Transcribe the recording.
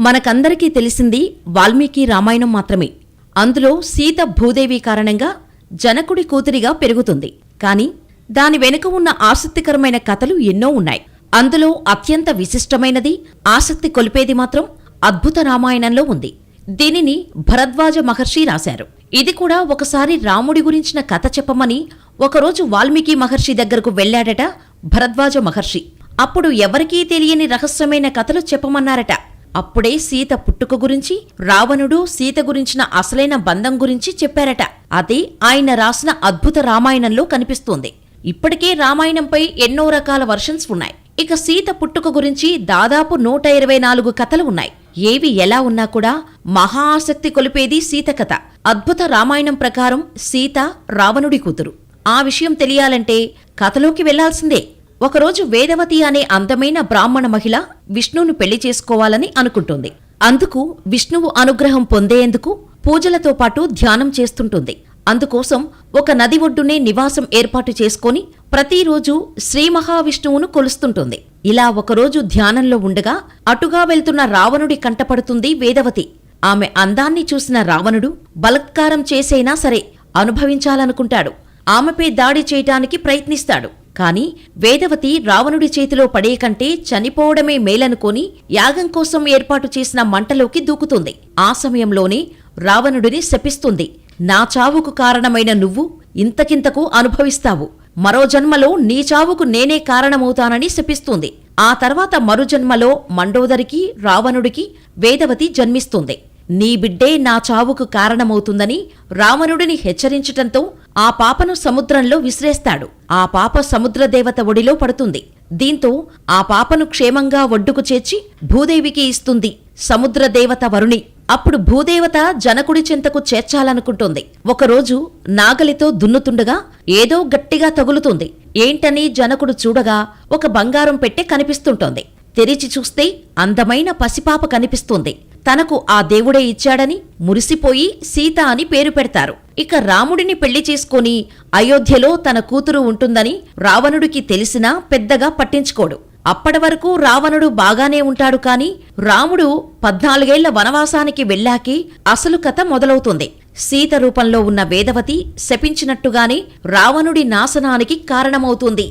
మనకందరికీ తెలిసింది వాల్మీకి రామాయణం మాత్రమే. అందులో సీత భూదేవి కారణంగా జనకుడి కూతురిగా పెరుగుతుంది. కాని దాని వెనుక ఉన్న ఆసక్తికరమైన కథలు ఎన్నో ఉన్నాయి. అందులో అత్యంత విశిష్టమైనది ఆసక్తి కొలిపేది మాత్రం అద్భుత రామాయణంలో ఉంది. దీనిని భరద్వాజ మహర్షి రాశారు. ఇది కూడా ఒకసారి రాముడి గురించిన కథ చెప్పమని ఒకరోజు వాల్మీకి మహర్షి దగ్గరకు వెళ్ళాడట భరద్వాజ మహర్షి. అప్పుడు ఎవరికీ తెలియని రహస్యమైన కథలు చెప్పమన్నారట. అప్పుడే సీత పుట్టుక గురించి రావణుడు సీత గురించిన అసలైన బంధం గురించి చెప్పారట. అది ఆయన రాసిన అద్భుత రామాయణంలో కనిపిస్తోంది. ఇప్పటికే రామాయణంపై ఎన్నో రకాల వర్షన్స్ ఉన్నాయి. ఇక సీత పుట్టుక గురించి దాదాపు నూట ఇరవై నాలుగు కథలు ఉన్నాయి. ఏవి ఎలా ఉన్నా కూడా మహా ఆసక్తి కొలిపేది సీత కథ. అద్భుత రామాయణం ప్రకారం సీత రావణుడి కూతురు. ఆ విషయం తెలియాలంటే కథలోకి వెళ్ళాల్సిందే. ఒకరోజు వేదవతి అనే అందమైన బ్రాహ్మణ మహిళ విష్ణువును పెళ్ళి చేసుకోవాలని అనుకుంటుంది. అందుకు విష్ణువు అనుగ్రహం పొందేందుకు పూజలతో పాటు ధ్యానం చేస్తుంటుంది. అందుకోసం ఒక నది ఒడ్డునే నివాసం ఏర్పాటు చేసుకొని ప్రతిరోజు శ్రీ మహావిష్ణువును కొలుస్తుంటుంది. ఇలా ఒకరోజు ధ్యానంలో ఉండగా అటుగా వెళ్తున్న రావణుడి కంటపడుతుంది వేదవతి. ఆమె అందాన్ని చూసిన రావణుడు బలత్కారం చేసైనా సరే అనుభవించాలనుకుంటాడు. ఆమెపై దాడి చేయటానికి ప్రయత్నిస్తాడు. కాని వేదవతి రావణుడి చేతిలో పడే కంటే చనిపోవడమే మేలనుకొని యాగం కోసం ఏర్పాటు చేసిన మంటలోకి దూకుతుంది. ఆ సమయంలోనే రావణుడిని శపిస్తుంది. నా చావుకు కారణమైన నువ్వు ఇంతకింతకు అనుభవిస్తావు. మరో జన్మలో నీ చావుకు నేనే కారణమవుతానని శపిస్తుంది. ఆ తర్వాత మరు జన్మలో మండోదరికి రావణుడికి వేదవతి జన్మిస్తుంది. నీ బిడ్డే నా చావుకు కారణమవుతుందని రావణుడిని హెచ్చరించటంతో ఆ పాపను సముద్రంలో విసిరేస్తాడు. ఆ పాప సముద్రదేవత ఒడిలో పడుతుంది. దీంతో ఆ పాపను క్షేమంగా ఒడ్డుకు చేర్చి భూదేవికి ఇస్తుంది సముద్రదేవత వరుణి. అప్పుడు భూదేవత జనకుడి చెంతకు చేర్చాలనుకుంటుంది. ఒకరోజు నాగలితో దున్నుతుండగా ఏదో గట్టిగా తగులుతుంది. ఏంటని జనకుడు చూడగా ఒక బంగారం పెట్టె కనిపిస్తుంటోంది. తెరిచి చూస్తే అందమైన పసిపాప కనిపిస్తుంది. తనకు ఆ దేవుడే ఇచ్చాడని మురిసిపోయి సీత అని పేరు పెడతారు. ఇక రాముడిని పెళ్ళి చేసుకొని అయోధ్యలో తన కూతురు ఉంటుందని రావణుడికి తెలిసినా పెద్దగా పట్టించుకోడు. అప్పటి వరకు రావణుడు బాగానే ఉంటాడు కాని రాముడు పద్నాలుగేళ్ళ వనవాసానికి వెళ్ళాకే అసలు కథ మొదలవుతుంది. సీత రూపంలో ఉన్న వేదవతి శపించినట్టుగానే రావణుడి నాశనానికి కారణమవుతుంది.